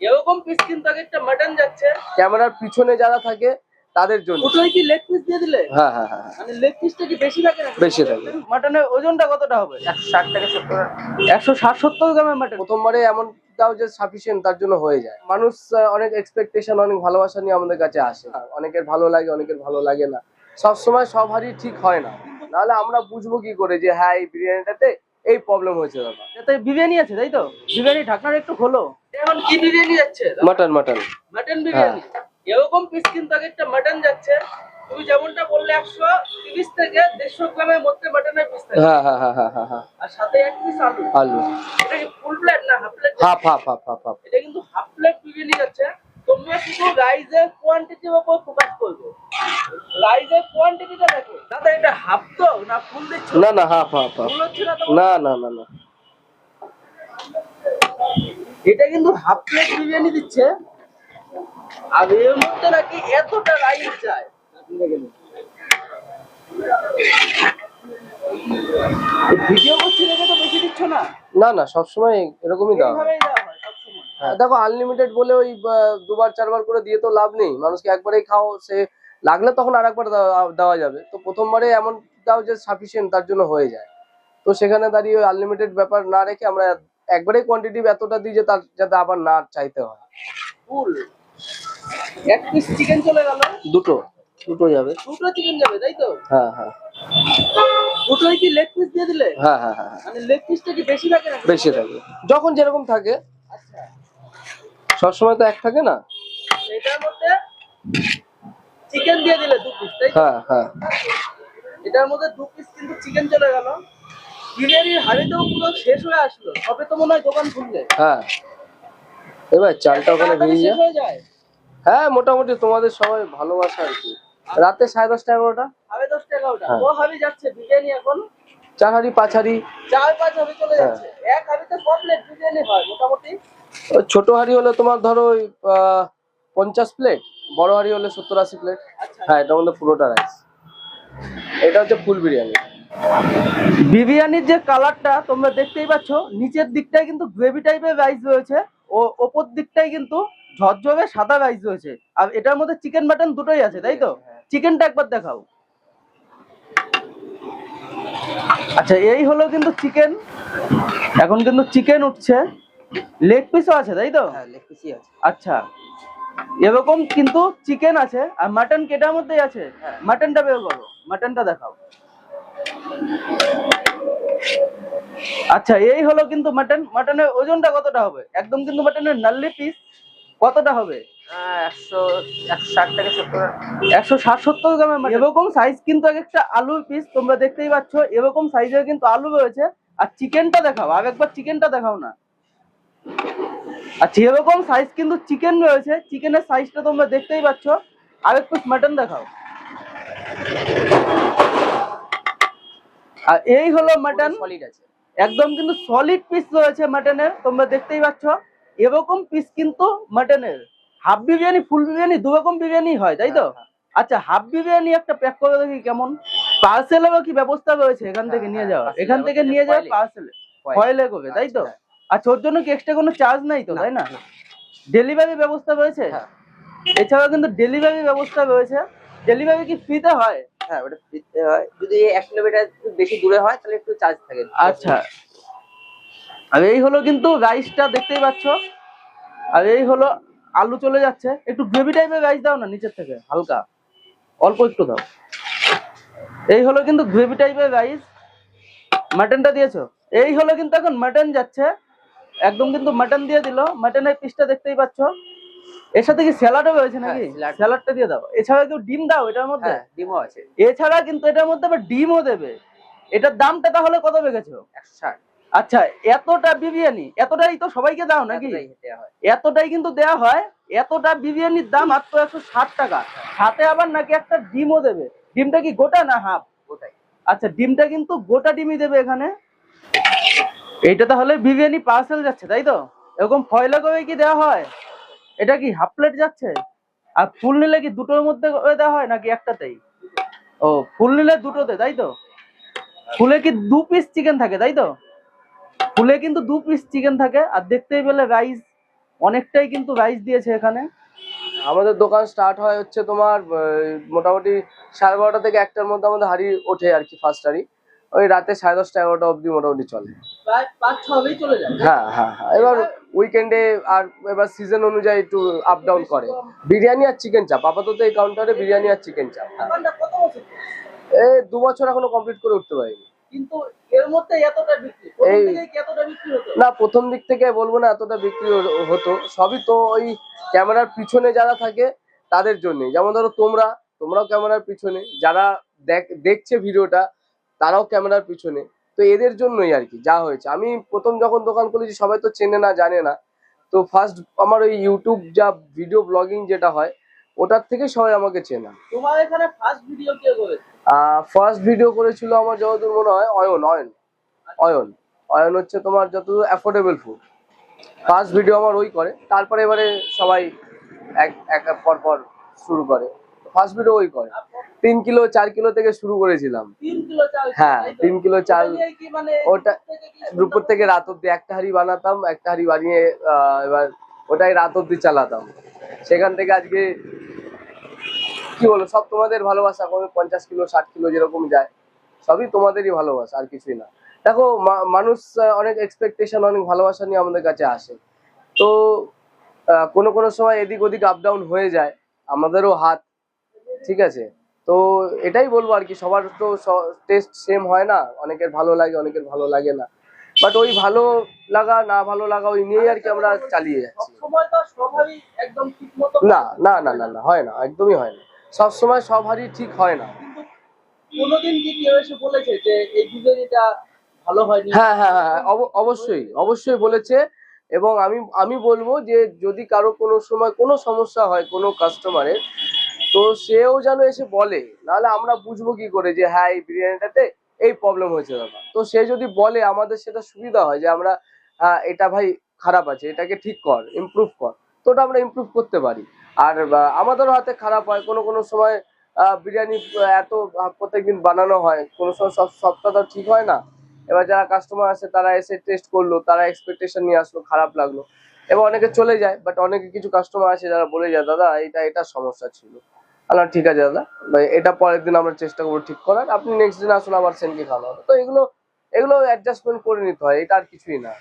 এরকম পিস কিন্তু একটা মাটন যাচ্ছে। ক্যামেরার পিছনে যারা থাকে তাদের জন্য। ওটাই কি লেগ পিস দিয়ে দিলে? হ্যাঁ হ্যাঁ হ্যাঁ হ্যাঁ। মানে লেগ পিসটা কি বেশি থাকে না বেশি থাকে। মাটনের ওজনটা কতটা হবে? একশো ষাট থেকে সত্তর। একশো ষাট সত্তর গ্রামের মাটন প্রথমবারে এমনটাও যে সাফিসিয়েন্ট তার জন্য হয়ে যায়। মানুষ অনেক এক্সপেকটেশন অনেক ভালোবাসা নিয়ে আমাদের কাছে আসে। হ্যাঁ, অনেকের ভালো লাগে অনেকের ভালো লাগে না। সব সময় সব হারই ঠিক হয় না। নাহলে আমরা বুঝব কি করে যে হ্যাঁ এই বিরিয়ানিটাতে এই প্রবলেম হয়েছে দাদা এতে বিরিয়ানি আছে তাই তো? বিরিয়ানি ঢাকনাটা একটু খোলো। এখন কি বিরিয়ানি যাচ্ছে? Mutton mutton. মাটন বিরিয়ানি? এরকম পিস কিন্তু আগে একটা মাটন যাচ্ছে। তুমি যেমনটা বললে একশো তিরিশ থেকে দেড়শো গ্রামের মধ্যে মাটনের পিস থাকে। হ্যাঁ হ্যাঁ হ্যাঁ হ্যাঁ হ্যাঁ। হ্যাঁ আর সাথে এক পিস আলু। আলু। এটা কি ফুল প্লেট না half plate half half half half half এটা কিন্তু হাফ প্লেট বিরিয়ানি যাচ্ছে। তোমরা শুধু রাইজের কোয়ান্টিটির উপর ফোকাস করবে। রাইজের কোয়ান্টিটিটা দেখো। দাদা এটা হাফ তো? না ফুল দিচ্ছ? না না হাফ হাফ হাফ ফুল হচ্ছে না না না না না। এটা কিন্তু হাফ প্লেট বিরিয়ানি দিচ্ছে। আর এর মধ্যে নাকি এতটা রাইস যায়। ভিডিও করছি দেখে তো বেশি দিচ্ছ না? না না সবসময় এরকমই সবসময়। হ্যাঁ, দেখো আনলিমিটেড বলে ওই দুবার চারবার করে দিয়ে তো লাভ নেই। মানুষকে একবারেই খাও সে লাগলে তখন আর একবার দেওয়া যাবে। তো প্রথমবারে এমন দাও যে সাফিসিয়েন্ট তার জন্য হয়ে যায়। তো সেখানে দাঁড়িয়ে আনলিমিটেড ব্যাপার না রেখে আমরা একবারেই কোয়ান্টিটি এতটা দিই যে তার যাতে আবার না চাইতে হয়। ফুল। এক পিস চিকেন চলে গেল। দুটো। দুটো যাবে। দুটো চিকেন যাবে তাই তো? হ্যাঁ হ্যাঁ। দুটোই কি লেগ পিস দিয়ে দিলে? হ্যাঁ হ্যাঁ হ্যাঁ হ্যাঁ। মানে লেগ পিসটা কি বেশি থাকে বেশি থাকে। যখন যেরকম থাকে। আচ্ছা। সবসময় তো এক থাকে না? এটার মধ্যে চিকেন দিয়ে দিলে দু পিস তাই হ্যাঁ হ্যাঁ। এটার মধ্যে দু পিস কিন্তু চিকেন চলে গেল। বিরিয়ানির হাড়িটাও পুরো শেষ হয়ে আসলো। সবে তো মনে হয় দোকান খুললে। হ্যাঁ। এবার চালটা ওখানে তাড়াতাড়ি যায়। হ্যাঁ মোটামুটি তোমাদের সবাই ভালোবাসা আর কি। রাতে সাড়ে দশটা এগারোটা? সাড়ে দশ টাকা ওটা হ্যাঁ। ও হাবি যাচ্ছে বিরিয়ানি এখন। চার হাড়ি পাঁচ হাড়ি। চার পাঁচ হাবি চলে হ্যাঁ। যাচ্ছে। এক হাবিতে কমপ্লিট বিরিয়ানি হয় মোটামুটি। ছোট হাড়ি হলে তোমার ধরো ওই পঞ্চাশ প্লেট বড় হাড়ি হলে সত্তর আশি প্লেট আচ্ছা। হ্যাঁ এটা মধ্যে পুরোটা রাইস এটা হচ্ছে ফুল বিরিয়ানি। বিরিয়ানির যে কালারটা তোমরা দেখতেই পাচ্ছ নিচের দিকটায় কিন্তু গ্রেভি টাইপের রাইস রয়েছে ও ওপর দিকটায় কিন্তু ঝরঝরে সাদা রাইস রয়েছে। আর এটার মধ্যে চিকেন মাটন দুটোই আছে তাই তো? চিকেনটা একবার দেখাও। আচ্ছা এই হলো কিন্তু চিকেন এখন কিন্তু চিকেন উঠছে। লেগ পিসও আছে তাই তো? হ্যাঁ লেগ পিসই আছে। আচ্ছা। এরকম কিন্তু চিকেন আছে আর মাটন কেটার মধ্যেই আছে? হ্যাঁ। মাটনটা বের করো মাটনটা দেখাও। আচ্ছা এই হলো কিন্তু মাটন মাটনের ওজনটা কতটা হবে? একদম কিন্তু মাটনের নাল্লি পিস কতটা হবে? একশো ষাট সত্তর। গ্রামের এরকম সাইজ কিন্তু এক একটা আলুর পিস তোমরা দেখতেই পাচ্ছ এরকম সাইজের কিন্তু আলু রয়েছে। আর চিকেনটা দেখাও আর একবার চিকেনটা দেখাও না। আচ্ছা এরকম সাইজ কিন্তু চিকেন রয়েছে। চিকেনের সাইজটা তোমরা দেখতেই পাচ্ছ। আর এক পিস মাটন দেখাও। আর এই হলো মাটন সলিড আছে। একদম কিন্তু সলিড পিস রয়েছে মাটনের তোমরা দেখতেই পাচ্ছ। এরকম পিস কিন্তু মাটনের হাফ বিরিয়ানি ফুল বিরিয়ানি দু রকম বিরিয়ানি হয় তাই তো? হ্যাঁ, আচ্ছা হাফ বিরিয়ানি একটা প্যাক করে দেখি কেমন। পার্সেলেরও কি ব্যবস্থা রয়েছে এখান থেকে হ্যাঁ, নিয়ে হ্যাঁ, যাওয়া এখান থেকে নিয়ে যাওয়া। পার্সেলে ফয়েলে করে তাই তো? হ্যাঁ। আচ্ছা ওর জন্য কি এক্সট্রা কোনো চার্জ নাই তো তাই না। ডেলিভারি ব্যবস্থা রয়েছে? হ্যাঁ। এছাড়াও কিন্তু ডেলিভারি ব্যবস্থা রয়েছে। ডেলিভারি কি ফ্রিতে হয়? হ্যাঁ ওটা হয়। যদি কিলোমিটার বেশি দূরে হয়, তাহলে একটু চার্জ থাকে। আচ্ছা। আর এই হলো কিন্তু রাইসটা দেখতেই পাচ্ছ। আর এই হলো আলু চলে যাচ্ছে। একটু গ্রেভি টাইপের রাইস দাও না, নিচের থেকে, হালকা। অল্প একটু দাও। এই হলো কিন্তু গ্রেভি টাইপের রাইস মাটনটা দিয়েছ? এই হলো কিন্তু এখন মাটন যাচ্ছে। একদম কিন্তু মাটন দিয়ে দিল। মাটনের পিসটা দেখতেই পাচ্ছ। এর সাথে কি স্যালাডও রয়েছে নাকি? হ্যাঁ, স্যালাডটা দিয়ে দাও। এছাড়া কেউ ডিম দাও? এটার মধ্যে? হ্যাঁ ডিমও আছে। এছাড়া কিন্তু এটার মধ্যে আবার ডিমও দেবে। এটার দামটা তাহলে কত বেগেছো একশো ষাট। আচ্ছা এতটা বিরিয়ানি এতটাই তো সবাইকে দাও নাকি? এতটাই কিন্তু দেয়া হয় এতটা বিরিয়ানির দাম মাত্র একশো ষাট টাকা। সাথে আবার নাকি একটা ডিমও দেবে। ডিমটা কি গোটা না হাফ? ওটাই আচ্ছা ডিমটা কিন্তু গোটা ডিমই দেবে এখানে। এইটা তাহলে বিরিয়ানি পার্সেল যাচ্ছে তাই তো? এরকম ফয়লা করে কি দেওয়া হয়? এটা কি হাফ প্লেট যাচ্ছে? আর ফুল নিলে কি দুটোর মধ্যে দেওয়া হয় নাকি একটাতেই? ও, ফুল নিলে দুটোতে, তাই তো? ফুলে কি দু পিস চিকেন থাকে, তাই তো? ফুলে কিন্তু দু পিস চিকেন থাকে, আর দেখতেই পেলে রাইস অনেকটাই কিন্তু রাইস দিয়েছে এখানে। আমাদের দোকান স্টার্ট হয় হচ্ছে তোমার মোটামুটি সাড়ে বারোটা থেকে একটার মধ্যে আমাদের হাড়ি ওঠে আর কি ফার্স্ট হাড়ি। ওই রাতে সাড়ে দশটা এগারোটা অবধি মোটামুটি চলে। হ্যাঁ হ্যাঁ হ্যাঁ। এবার উইকেন্ডে আর এবার সিজন অনুযায়ী একটু আপ ডাউন করে। বিরিয়ানি আর চিকেন চাপ আপাতত এই কাউন্টারে বিরিয়ানি আর চিকেন চাপ এই দু বছর এখনও কমপ্লিট করে উঠতে পারিনি। কিন্তু এর মধ্যে এতটা বিক্রি না প্রথম দিক থেকে বলব না এতটা বিক্রি হতো। সবই তো ওই ক্যামেরার পিছনে যারা থাকে তাদের জন্য যেমন ধরো তোমরা তোমরাও ক্যামেরার পিছনে। যারা দেখ- দেখছে ভিডিওটা তারাও ক্যামেরার পিছনে। তো এদের জন্যই আর কি যা হয়েছে। আমি প্রথম যখন দোকান খুলেছি সবাই তো চেনে না জানে না। তো ফার্স্ট আমার ওই ইউটিউব যা ভিডিও ব্লগিং যেটা হয় ওটার থেকে সবাই আমাকে চেনা। তোমার এখানে ফার্স্ট ভিডিও কে করেছে? ফার্স্ট ভিডিও করেছিল আমার যতদূর মনে হয় অয়ন অয়ন। অয়ন। অয়ন হচ্ছে তোমার যতদূর অ্যাফোর্ডেবল ফুড ফার্স্ট ভিডিও আমার ওই করে তারপরে এবারে সবাই এক এক এক পর পর শুরু করে। ফার্স্ট ভিডিও ওই করে। তিন কিলো চার কিলো থেকে শুরু করেছিলাম। হ্যাঁ তিন কিলো চাল ওটা কি মানে ওটা দুপুর থেকে রাত অব্দি একটা হাঁড়ি বানাতাম একটা হাঁড়ি বানিয়ে এবার ওটাই রাত অব্দি চালাতাম। সেখান থেকে আজকে কি বলো সব তোমাদের ভালোবাসা কোনো পঞ্চাশ কিলো ষাট কিলো যেরকম যায় সবই তোমাদেরই ভালোবাসা আর কিছুই না। দেখো মানুষ অনেক এক্সপেকটেশন অনেক ভালোবাসা নিয়ে আমাদের কাছে আসে। তো কোনো কোনো সময় এদিক ওদিক আপ ডাউন হয়ে যায় আমাদেরও হাত ঠিক আছে? তো এটাই বলব আর কি সবার তো টেস্ট সেম হয় না অনেকের ভালো লাগে অনেকের ভালো লাগে না। বাট ওই ভালো লাগা না ভালো লাগা ওই নিয়েই আর কি আমরা চালিয়ে যাচ্ছি। সবসময় সবারই না না না না না হয় না একদমই হয় না। সব সময় সব হারই ঠিক হয় না। কোনোদিন কি কেউ এসে বলেছে যে এই বিরিয়ানিটা ভালো হয়নি? হ্যাঁ হ্যাঁ হ্যাঁ হ্যাঁ, অব- অবশ্যই অবশ্যই বলেছে। এবং আমি আমি বলব যে যদি কারও কোনো সময় কোনো সমস্যা হয় কোনো কাস্টমারের তো সেও যেন এসে বলে, নাহলে আমরা বুঝব কি করে যে হ্যাঁ এই বিরিয়ানিটাতে এই প্রবলেম হয়েছে দাদা তো সে যদি বলে, আমাদের সেটা সুবিধা হয় যে, আমরা হ্যাঁ এটা ভাই খারাপ আছে, এটাকে ঠিক কর ইমপ্রুভ কর। তো ওটা আমরা ইমপ্রুভ করতে পারি। আর আমাদেরও হাতে খারাপ হয়, কোনো কোনো সময় বিরিয়ানি এত প্রত্যেকদিন বানানো হয়, কোনো সময় সব তো ঠিক হয় না। এবার যারা কাস্টমার আসে, তারা এসে টেস্ট করল, তারা এক্সপেকটেশন নিয়ে আসলো, খারাপ লাগল। এবার অনেকে চলে যায় বাট অনেকে কিছু কাস্টমার আছে যারা বলে যায়, দাদা, এটা এটা সমস্যা ছিল। আল্লাহ, ঠিক আছে দাদা। এটা পরের দিন আমরা চেষ্টা করব ঠিক করার। আপনি নেক্সট দিন আসুন, আবার কি খাওয়ানো হবে। তো এগুলো এগুলো অ্যাডজাস্টমেন্ট করে নিতে হয়, এটা আর কিছুই না।